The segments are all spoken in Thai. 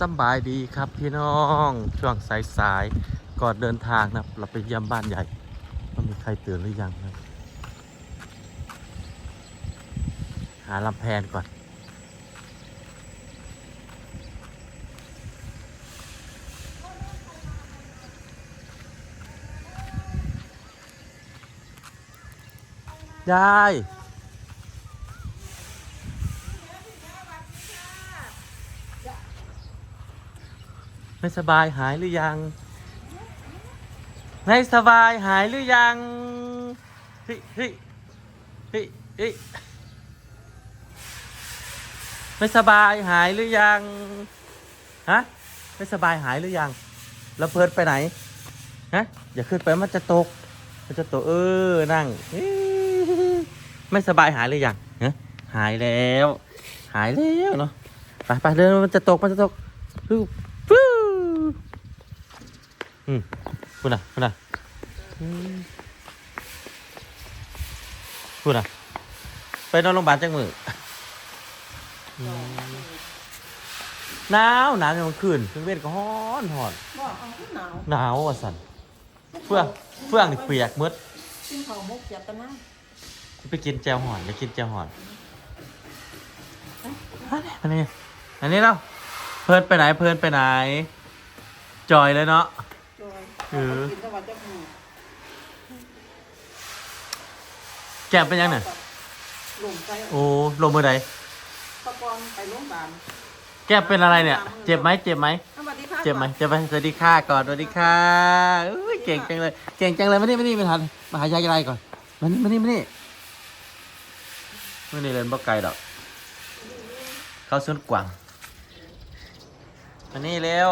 สบายดีครับพี่น้องช่วงสายๆก่อนเดินทางนะเราไปเยี่ยมบ้านใหญ่ว่ามีใครตื่นหรือยังนะหาลำแพนก่อนยา ไม่สบายหายหรือยัง ไม่สบายหายหรือยังเฮ้ยเฮ้ยเฮ้ยเฮ้ยไม่สบายหายหรือยังฮะไม่สบายหายหรือยังแล้วเพิดไปไหนฮะอย่าขึ้นไปมันจะตก มันจะตกเออนั่งไม่สบายหายหรือยังฮะหายแล้ว หายแล้วเนาะไปไปเดินมันจะตกมันจะตกฟูฟู อืมพูดนะพูดนะอืมพูดนะไปนอนโรงพยาบาลจังมืออืมหนาวหนาวในกลางคืนกลางเว้นก็ฮ้อนหอนบอกเอาขึ้นหนาวหนาวอะสันเฟื่องเฟื่องนี่เปียกหมืดขึ้นเขามุกเจ็บกันนะไปกินแจวหอนอยากกินแจวหอนอันนี้อันนี้เราเพิ่นไปไหนเพิ่นไปไหน จอยเลยเนาะโดย เออ กินตะวันจะหูแก้มเป็นยังไงหลงใจโอ้ลงมือใดตะกอนไปโรงพยาบาลแก้มเป็นอะไรเนี่ย เจ็บไหมเจ็บไหม สวัสดีค่ะเจ็บไหมเจ็บไหมสวัสดีค่ะก่อนสวัสดีค่ะอุ้ยเก่งจังเลย เก่งจังเลยมานี่มานี่มาทันมาหายายอะไรก่อนมานี่มานี่มานี่มานี่เล่นบ่ไกลดอก เข้าสวนกวางมานี่เร็ว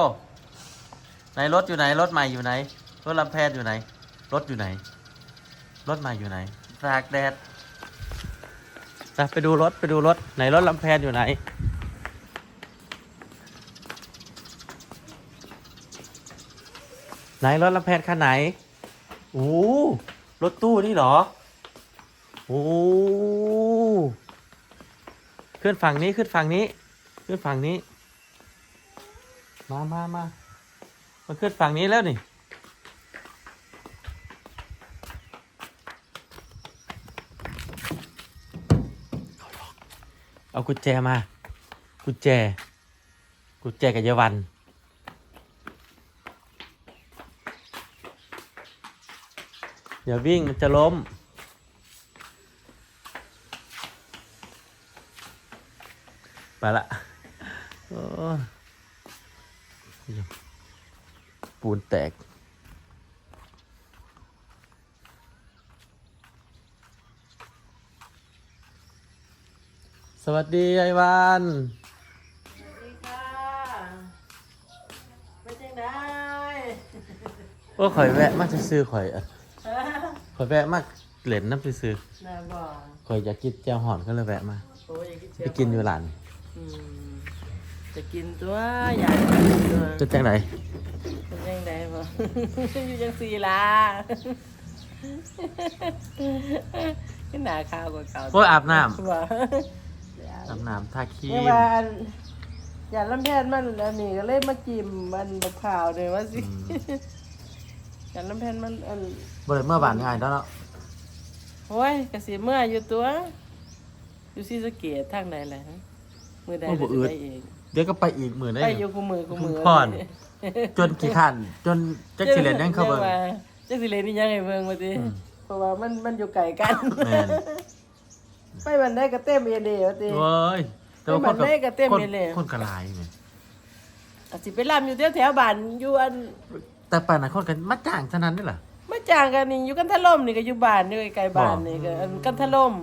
ไหนรถอยู่ไหนรถใหม่อยู่ไหนรถลำแพนอยู่ไหน รถอยู่ไหน รถใหม่อยู่ไหนตากแดดไปไปดูรถไปดูรถไหนรถลำแพนอยู่ไหน ไหนรถลำแพนคันไหนโอ้รถตู้นี่เหรอโอ้ขึ้นฝั่งนี้ขึ้นฝั่งนี้ ขึ้นฝั่งนี้ มามามา มาขึ้นฝั่งนี้แล้วนี่เอากุญแจมา กุญแจ กุญแจกับเยาวันอย่าวิ่งมันจะล้ม ไปละโอ้ย ปูนแตก สวัสดีไอวานสวัสดีค่ะเป็นยังไงโอ้ข่อยแวะมาซื้อๆข่อยอะข่อยแวะมาเหรนน้ำซื้อน่าบอกๆข่อยอยากกินแจ่วห่อนก็เลยแวะมาโอ้ยอยากกินเชีไปกินอยู่หลานอืม จะกินตัวอยากกินตัวจะจังไหนเป็นยังไงบ่ อยู่ยังสีลาขึ้นหนาข้าวกว่าเก่าโอ้ยอาบน้ว่าำอาบน้ำทาครีเมื่อมวานอย่าลำแพนมันอันนี้ก็เลยมาจิ้มมันมะพร้าวเลยว่าสิอย่าลำแพนมันอัน บริเมื่อบานง่ายแล้วเนาะโอ้ยกสิเมื่ออยู่ตัว อยู่ซีสะเกตทางไหนแหละมือใดเราจะไปเอง เดี๋ยวก็ไปอีกหมื่นได้ไปออยู่ยู่กูมือกูมือพ่อนจนกี่ขันจนจักสิเลนยังเข้าเบิ่งจักสิเลนนี่ยังไงเบิ่งมาดิอืมเพราะว่ามันมันอยู่ไกลกันแม่นไปมันได้ก็เต็มเอเดียวติเว้ยแต่ว่าคนไม่มันได้กับเต็มคนไปเลยคนกระลายไงอาจสิไปลำอยู่แถวแถวๆบ้านอยู่อัน แต่ป่านนั้นคนกันมาจ้างเท่านั้นนี่แหละมาจ้างกันนี่อยู่กันทะล่มนี่ก็อยู่บ้านนี่ไกลๆบ้านนี่ก็อันกันทะล่ม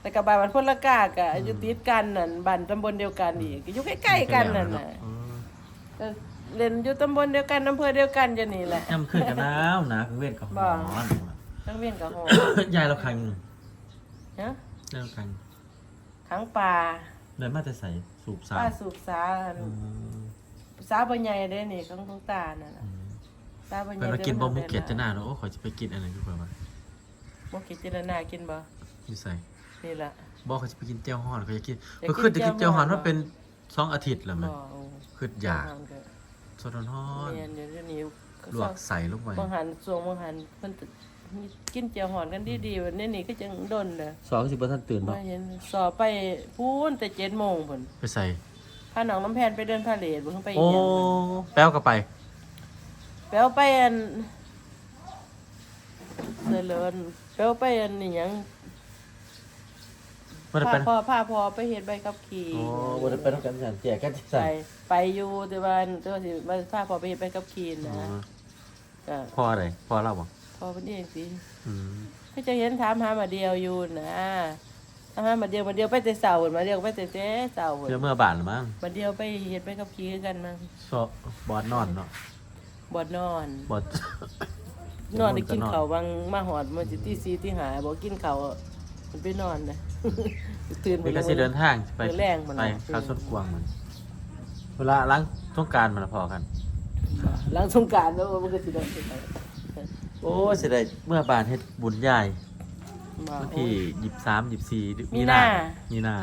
แต่กับบ้านมันพลกากะอยู่ติดกันนั่นบ้านตำบลเดียวกันอีกก็อยู่ใกล้ๆกันนั่นน่ะเออก็เล่นอยู่ตำบลเดียวกันอำเภอเดียวกันจะนี่แหละย่ำขึ้นกันหนาวหนะคือเวทกับหบ่อนทั้งเวียนกับหอ ยายเราคังฮะยายเราคังขังป่าเดินมาแต่ใส่สูบสาป้าสูบสาอันอืมสาบ่ใหญ่เด้นี่ของของตานั่นน่ะอืมสาบ่ใหไปญ่มากินบอมุกเก็ตจะหน่ะน้าแล้วโอ้ขอยจะไปกินอะไรดีกว่ามาบ่กินเจรนากินบ่อยู่ใส่ นี่ล่ะบอกเขาจะไปกินเจียวห่อนเขาจะกินอยากกินเมื่อคืนจะกินเจียวห่อนเจียวห่อนว่าเป็นสองอาทิตย์แล้วมั้บ่ยโอ้คืออยากบงหันก็สดร้อนเรียนเดี๋ยวนี้ๆลวกใส่ลงไปบางหันส่วงบางหันเพิ่นมีกินเจียวหอนกันดีๆวันนี้นี่ก็จังดนเลยสองสิบเปอร์เซ็นตื่นมาเนาะเห็นสอบไปพูนแต่เจ็ดโมงพุ่นไปใส่ พาน้องน้ำแพนไปเดินพาเลทบ่ต้องไปอีโอ้หยังแป้วก็ไป แปลวไปอันเดเลินแปลวไปอันนี่หยัง มันได้พาไปพ่อพาพ่อไปเฮ็ดใบขับขี่โอ้มันได้ไปทำกันสันแจกกันไปใส่ไปอยู่แต่ว่าแต่ว่าสิมาพาพ่อไปเฮ็ดใบขับขี่อ๋นะอก็พ่ออะไรพ่อเราบ่พ่อเพิ่นเองสิอืมเขาจะเห็นถามหามาเดียวอยู่นะถามหามาเดียวมาเดียวไปแต่เช้าพุ่นมาเดียวไปแต่แต่เช้าพุ่นเพื่อเมื่อบานหรือมั้งมาเดียวไปเฮ็ดใบขับขี่คือกันมั้งซอบอดนอนเนาะบ่นอน บอด นอนได้กินข้าวบางมาหอดมันสิตี4ตี5บ่กินข้าว มันไปนอนนะ ตื่นนี่ก็สิเดินทางไปเดินแรงมันไปนะข้าวสดกวางมันเวลาล้างต้องการมันละพอกัน หลังสงกรารแล้วมันก็สิได้ไปโอ้เสียดายเมื่อบานเฮ็ดบุญใหญ่มาวันโอ้ที่ยยี่สามยี่สี่มีนา มีนา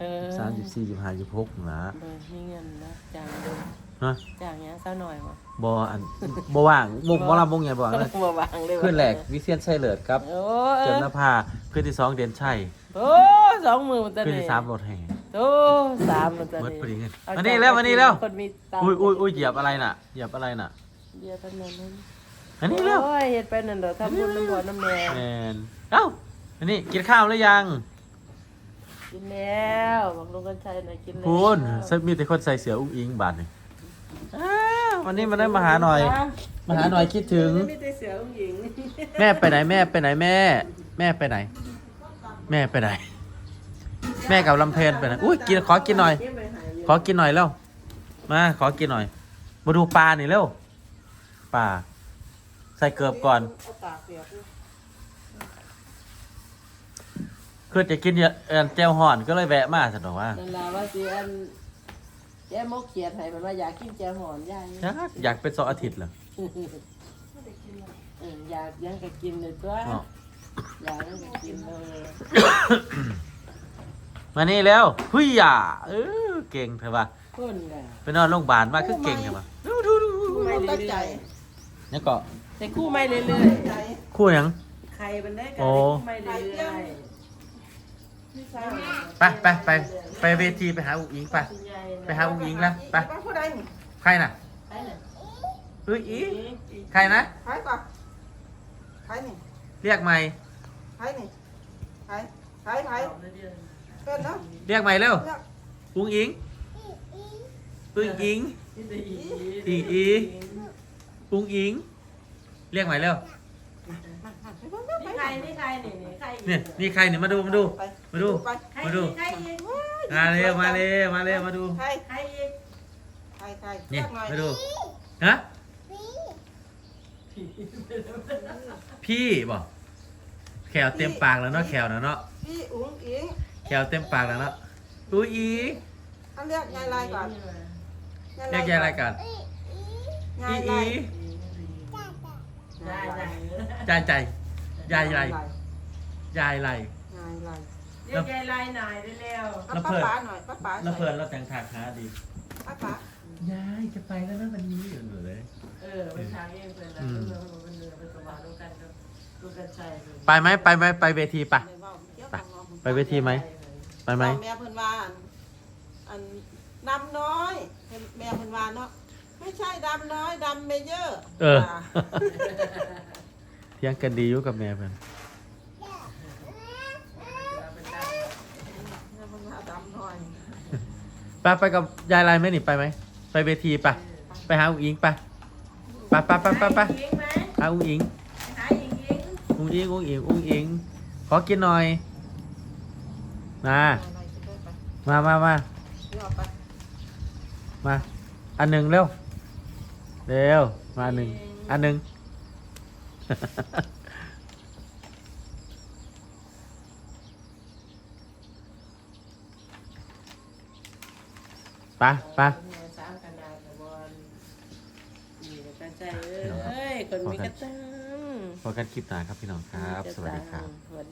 เออสามยี่สี่ยี่ห้ายี่หกนะ เออมีเงินนะจ้างเด้อ ฮะจ้างหยังเช้าหน่อยบ่บออันบว่างมุกมอลำมุกไงบ่บ่วางเลยว่ะขึ้นแหลกวิเชียนชัยเลิศครับโอ้เจนนภาขึ้นที่สองเด่นชัยโอ้สองมือมันตะขึ้นนี่ที่สามรถแห่โอ้สามมันตะเบิดนี่พอดีเงินเอามานี่แล้วมานี่แล้วคนมีตังค์อุ้ยอุ้ยอุ้ยเหยียบอะไรน่ะเหยียบอะไรน่ะเดี๋ยวตอนนั้นอันนี้แล้วโอ้ยเฮ็ดไปนั่นเด้อทำบุญน้ำบ่อน้ำแม่แมนเอ้าอันนี้กินข้าวหรือยังกินแล้วบอกลุงกันชัยน่ะกินแล้วคุณมีแต่คนใส่เสืออุ้งอิงบาทนี่ อ้าววันนี้มาได้มาหาหน่อย มาหาหน่อยคิดถึงมีแต่เสือผู้หญิงแม่ไปไหนแม่ไปไหนแม่ แม่ไปไหน แม่ไปไหน แม่กับลำเพนไปไหนอุ้ยกินขอกินหน่อยเก็บไปหาอยู่ขอกินหน่อยแล้วมาขอกินหน่อย มาดูปลาหน่อยเร็วปลาใส่เกลือบก่อนเอาปากเปียกอยู่คือจะกินเยอะเอิ่นแจ่วห่อนก็เลยแวะมาสนอกว่า นั่นล่ะว่าสิอัน แย่มกเขียดให้มันว่าอยากกินแจ่วหอนย่างอยากอยากเป็นสองอาทิตย์เหรอเอออยากยังก็กินเลยตัวเนาะอยากยังก็กินเลยมานี่แล้วหุยอย่าเออเก่งเถอะวะคนน่ะไปนอนโรงพยาบาลมาคือเก่งเถอะวะดูดูดูไม่เรื่อยนี่ก็ๆแต่คู่ไม่เรื่อยคู่หยังๆใครมันได้กันโอ้คู่ไม่เรื่อยไปไปไปไปเวทีไปหาอุ้งอิงไป ๆ ไปหาอุ้งอิงแล้วไป ไปผู้ใดนี่ใครน่ะไปน่ะอุ้ยอีใครนะ ใครก่อนใครนี่เรียกไม่ ใครนี่ใครใครใครเกินเนาะเรียกไม่เร็วเลือกอุ้งอิงอุ้งอิงอิงอีอุ้งอิง เรียกใหม่เร็ว นี่ใครนี่ใครนี่นี่ใครอีกเนี่ยนี่ใครเนี่ยมาดูมาดู ไปมาดู ไปใครมาดูอีกใครอีก มาเร็วมาเร็วมาเร็วมาดูใครใครอีกใครใครนี่เลือกหน่อยมาดูฮะพี่บอกแขวเต็มปากแล้วเนาะแขวนะเนาะพี่อุ๋งอิงแขวเต็มปากแล้วเนาะอุ้ยอีเขาเรียกยายลายก่อนเรียกยายอะไรกันยาอียอีลายได้ได้ยายใจยายไรยายไรยายลาย เรียกยายลายหน่อยเร็วเอาแล้วป้าเพิ่นป๋าหน่อยป้าป๋าแล้วเพลินเราแต่งทางหาดีป้าป๋ายายจะไปแล้วนะวันนี้อยู่เลยๆเออไปทางเองเพิ่นแล้วอืมเพิ่นเพิ่นเพิ่นเพิ่นก็มาดูกันกับดูกันใจเพิ่นไปไหมไปไหมไปเวทีปะเลยว่าเกี่ยวไปกับน้องไปเวทีไหมไปไหมแม่เพิ่นว่าอันอันดำน้อยแม่เพิ่นว่าเนาะไม่ใช่ดำน้อยดำเมเยอร์เออว่าเที่ยงกันดีอยู่กับแม่เพื่อน แม่เพิ่นว่าดำน้อย ไปไปกับยายไรไหมนี่ไปไหมไปเวทีปะไปหาอุ้งอิงปะไปไปไปไปไปหาอีกไหมหาอุ้งอิงหาอุ้งอิงอุ้งอิงอุ้งอิงขอกินหน่อยมามามามามาอันหนึ่งเร็วเร็วมาหนึ่งอันหนึ่ง ปไปแม่สามขนาดกับบอลนี่กันใจเอ้ย คนมีกระตังพอกันคลิปหน้าครับพี่น้องครับ สวัสดีครับสวัสดี